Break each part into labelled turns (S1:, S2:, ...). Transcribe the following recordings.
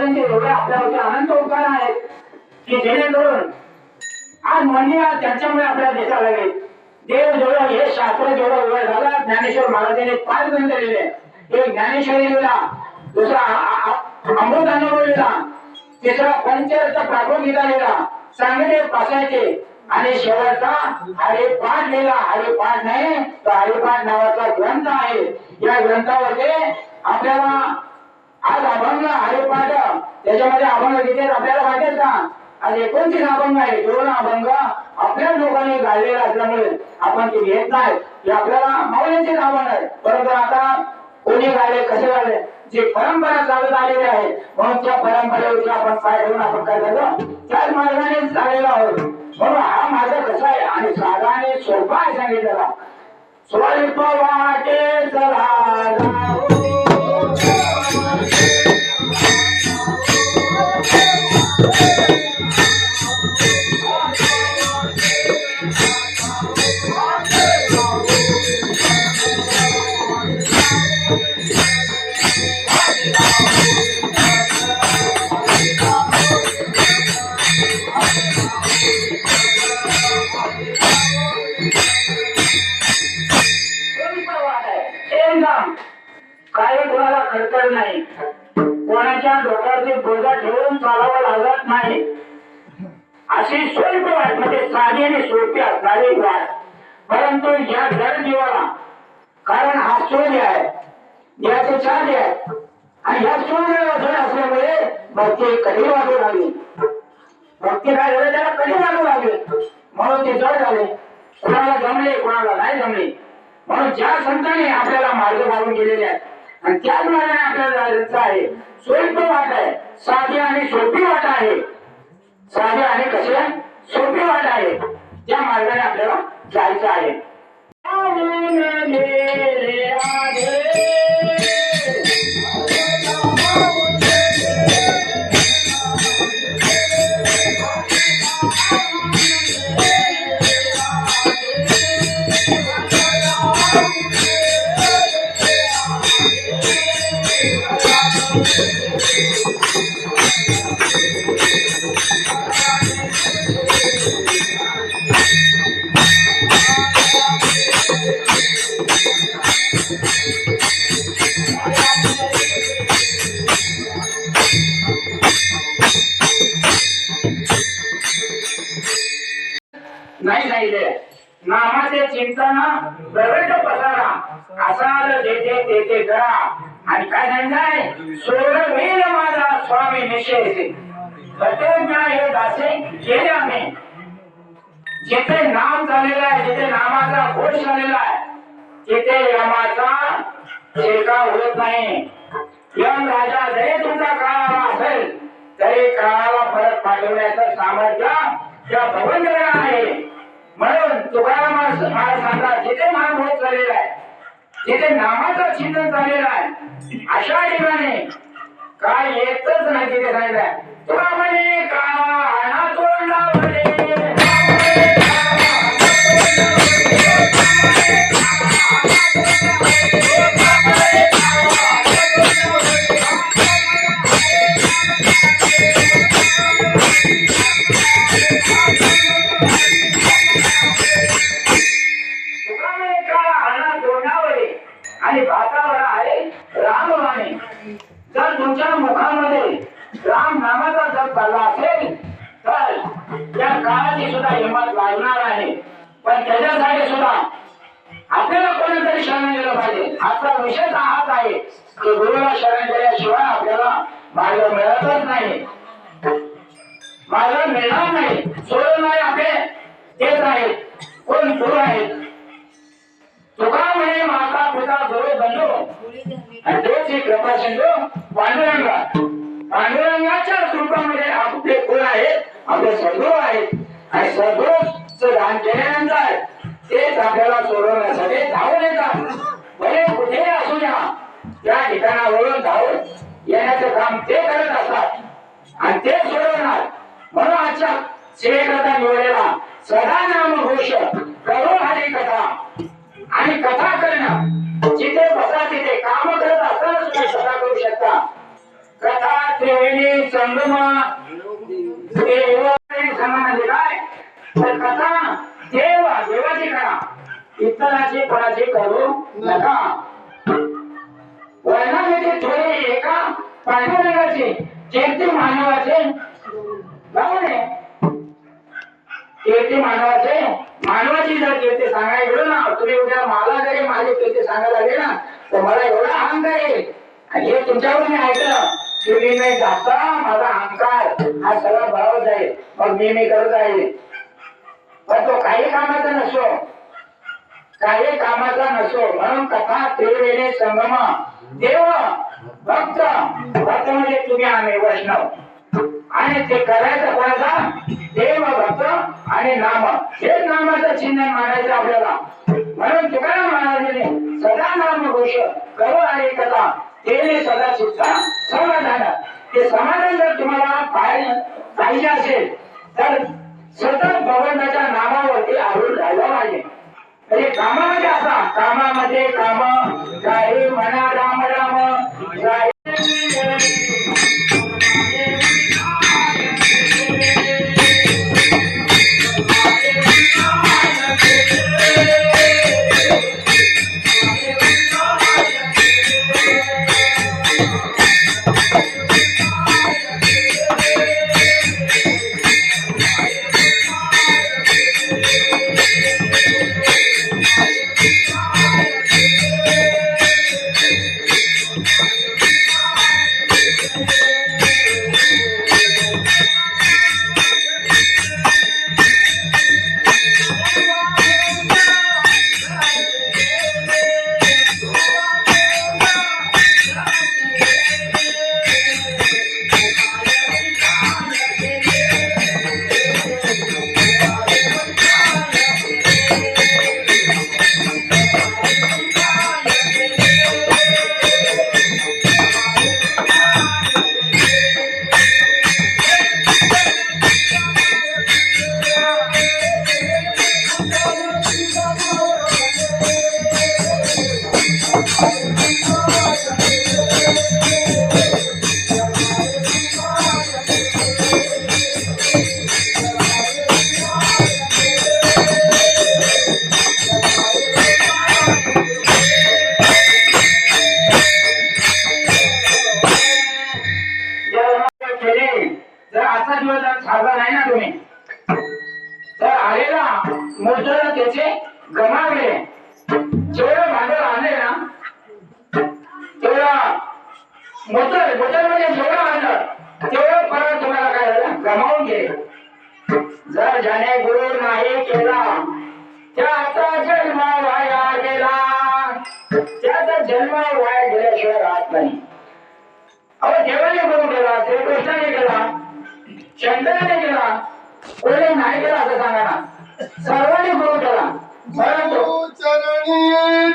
S1: देवालया एवढे आपल्यावरती अनंत उपकार आहेत की जेणेकरून आज मंदिरात त्यांच्यामुळे आपल्या देशाला लागेल. देव जेवढं हे शास्त्र जेवढं वेळ झाला ज्ञानेश्वर महाराजांनी पाच ग्रंथ लिहिले. एक ज्ञानेश्वरी लिहिला दुसरा आ- अमृत अनुभव लिहिला तिसरा पंचरत्न प्रागोगीता लिहिला चांगले पासायचे. आणि शेवटचा हरिपाठ लिहिला. हरिपाठ नाही तर हरिपाठ नावाचा ग्रंथ आहे. या ग्रंथामध्ये आपल्याला आज अभंग हरिपाठ त्याच्यामध्ये अभंग किती आपल्याला वाटेल का? आज एकोणतीस अभंग आहे दोन अभंग आपल्या लोकांनी गाळलेला असल्यामुळे आपण ते घेत नाही. हे आपल्याला माऊलींचेच अभंग आहे परंतु आता कोणी गायले कसे गायले? जे परंपरा चालत आलेली आहे म्हणून त्या परंपरेवरती आपण पाय ठेवून आपण काय करतो? त्याच मार्गाने चाललेलो आहोत. म्हणून हा मार्ग कसा आहे? आणि साधाने सोपा आहे सांगितलेला. स्वल्प वाटे चला कोणाच्या डोक्यावरती गोजा ठेवून चालावं लागत नाही. अशी स्वल्प वाट म्हणजे साधी आणि सोपी असणारी वाट. परंतु या जड जीवाला कारण हा सूर्य आहे याचे चार्ज आहे आणि ह्या सूर्य जड असल्यामुळे भक्ती कधी वागू लागली? भक्ती काय झालं? त्याला कधी वागू लागली? म्हणून ते जड झाले. कोणाला जमले कोणाला नाही जमले. म्हणून ज्या संतांनी आपल्याला मार्ग मारून गेलेले आहेत आणि त्याच मार्गाने आपल्याला जायचं आहे. स्वल्प वाट आहे. साधी आणि सोपी वाट आहे. साधी आणि कशी सोपी वाट आहे. त्या मार्गाने आपल्याला जायचं आहे. करा. आणि काय सांगितलंय सोडवेल माझा स्वामी निषेध. प्रत्येक हे दासे? केले आम्ही. जिथे नाम झालेला आहे जिथे नामाचा घोष झालेला आहे तिथे यमाचा शिरकाव होत नाही. यम राजा जरी तुमचा काळाला असेल तरी काळाला परत पाठवण्याचं सामर्थ्य त्या भवन आहे. म्हणून तुकाराम मला सांगा जिथे नाम होत झालेला आहे जिथे नामाचं चिंतन चाललेलं आहे. अशा ठिकाणी काय येतच नाही तिथे सांगितलंय तुला म्हणे काळा तोंडा हिंमत आहे. पण त्याच्यासाठी सुद्धा आपल्याला कोणीतरी शरण गेलं पाहिजे. आजचा विषय हाच आहे. की गुरुला शरण केल्याशिवाय आपल्याला मार्ग मिळतच नाही. मार्ग मिळणार नाही. सोडवणारे आपले तेच आहेत. कोण गुरु आहेत? तुका म्हणे माता पिता गुरु बंधू. आणि तोच ही कृपा सिंधू पांडुरंगा. पांडुरंगाच्या कृपामध्ये आपले गुरु आहेत आपले सद्गुरू आहेत. आणि सद्गुरूचं दान केल्यानंतर तेच आपल्याला सोडवण्यासाठी धावून येतात. भले कुठेही असू द्या त्या ठिकाणावरून धावून येण्याचं काम ते करत असतात आणि ते सोडवणार. म्हणून आजच्या सेवेकरता निवडलेला सदा नाम घोष करो हरी कथा आणि कथा करणं जिथे बसा तिथे काम करत असताना सुद्धा कथा करू शकता. कथा त्रिवेणी संगम देव तर कथा देव देवाची करा. इतराचे कोणाचे करू नका. वर्णामध्ये थोडे एका पांडुरंगाचे कीर्ती मानवाचे बरोबर मानवाचे मानवाची जर कीर्ती सांगायला गेलो ना तुम्ही उद्या मला जरी माझे कीर्ती सांगायला लागले ना तर मला एवढा अहंकार येईल आणि हे तुमच्यावर मी ऐकलं की मी नाही जाता माझा अहंकार हा सगळा बरोबर जाईल. मग मी मी करत आहे. पण तो काही कामाचा नसो. काही कामाचा नसो. म्हणून कथा त्रिवेणे संगम देव भक्त भक्त म्हणजे तुम्ही आम्ही वैष्णव. आणि ते करायचं कोणाचा देव भक्त आणि नाम. हे नामाचं चिन्ह मानायचं आपल्याला. म्हणून तुकाराम महाराजांनी सदा नाम घोष करो आणि कथा. तेने सदा सुद्धा समाधान. ते समाधान जर तुम्हाला पाहिजे असेल तर सतत भगवंताच्या नामावरती आरोप राहिला पाहिजे म्हणजे कामामध्ये असा कामामध्ये काम. काही म्हणा राम राम. तर आजचा दिवस साजरा नाही ना तुम्ही? तर आलेला मोठं त्याचे गमावले. जेवढं भांडवल आणले ना तेवढा मोठं मोठं म्हणजे जेवढं आणलं तेवढं परत तुम्हाला काय झालं? गमावून गेले. जर ज्याने गुरु नाही केला त्याचा जन्म वाया गेला. त्याचा जन्म वाया गेल्याशिवाय राहत नाही. अहो देवाने गुरु केला श्रीकृष्णाने केला. शंकराने केला. कोणी नाही केला असं सांगा ना. सर्वांनी गुरु केला परंतु
S2: चरणी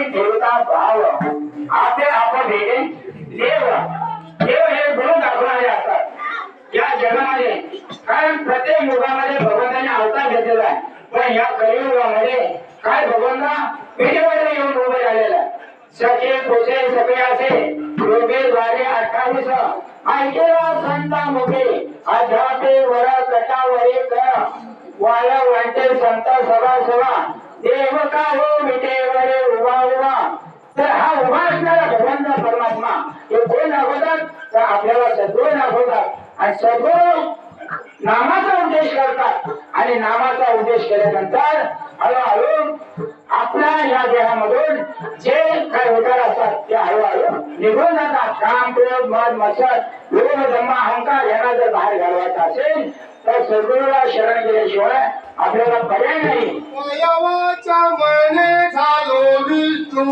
S1: गुरुचरणी देवता भाव. आपले आपण भेटे देव. देव हे गुरु दाखवणारे असतात. या जगामध्ये कारण प्रत्येक युगामध्ये भगवंताने अवतार घेतलेला आहे. पण या कलियुगामध्ये काय भगवंता पेटीमध्ये येऊन उभे झालेला आहे सखे कोसे सगळे असे योगे द्वारे अठ्ठावीस. ऐकेला संता मुखे अध्यापे वर कटावरे कर. वाया वाटे संत सभा सभा. देव का हो मिटेवरे उभा उभा? तर हा उभा असणारा भगवंत परमात्मा हे दोन दाखवतात तर आपल्याला सद्गुरू दाखवतात आणि सद्गुरू नामाचा उद्देश करतात. आणि नामाचा उद्देश केल्यानंतर हळूहळू आपल्या या देहामधून जे काही विकार असतात ते हळूहळू निघून जातात. काम क्रोध मद मसत लोभ दंभ अहंकार यांना जर बाहेर घालवायचा असेल सद्गुरूला शरण गेल्याशिवाय आपल्याला पर्याय नाही.
S2: वयवाच्या मने झालो विष्णू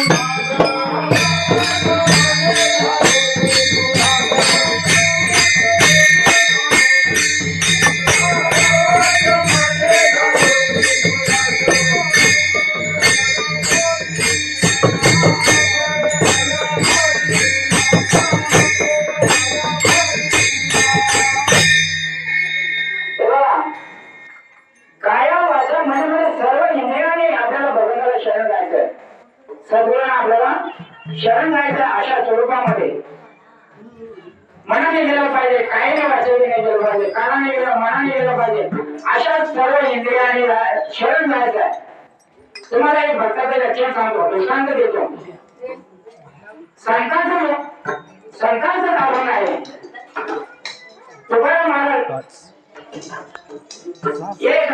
S1: पाहिजे कानाने गेलं मनाने गेलं पाहिजे. अशा सर्व इंद्रियाने शरण जायचं आहे. तुम्हाला एक भक्ताचं लक्षण सांगतो. दृष्टांत देतो. संतांचं संतांचं कारण आहे. तुकाराम महाराज एक